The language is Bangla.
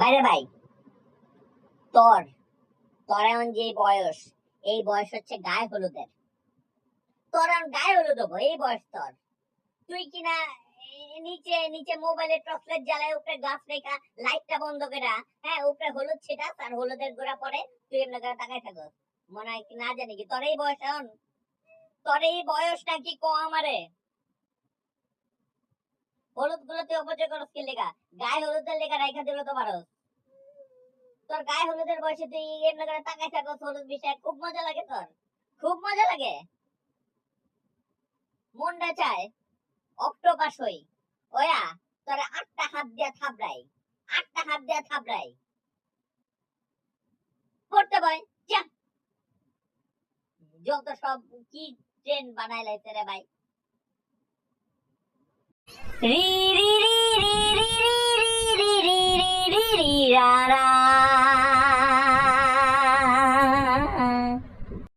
বাইরে ভাই। তোর তোর এমন যে বয়স, এই বয়স হচ্ছে গায়ে হলুদের। তোর এখন গায়ে হলুদ হব, এই বয়স তোর। তুই কিনা নিচে নিচে মোবাইলে টর্চলাইট জ্বালায়, উপরে গ্লাস রেখা, লাইটটা বন্ধ করে হ্যাঁ উপরে হলুদ ছিটা তার হলুদের গোড়া পরে তুই এমনি করে তাকাই থাকো মনে হয় কি না জানি কি, তোর এই বয়স এখন, তোর এই বয়স নাকি কম আমারে? হলুদগুলো তুই অপচয় করস কি লেগা? গায়ে হলুদের লেগা রাইখা দিল তো পারস। তোর গায়ে হলুদের বয়সে তুই এমনি করে তাকাই থাকস, হলুদ বিষয়ে খুব মজা লাগে তোর। খুব মজা লাগে। মনটা চায় অক্টোপাস হই। ওয়া, তোর আটটা হাত দিয়া থাবড়াই আটটা হাত দিয়া থাবড়াই পড়তে বয়, যা। যত সব কি ট্রেন বানাই লাইছে রে ভাই। Lady.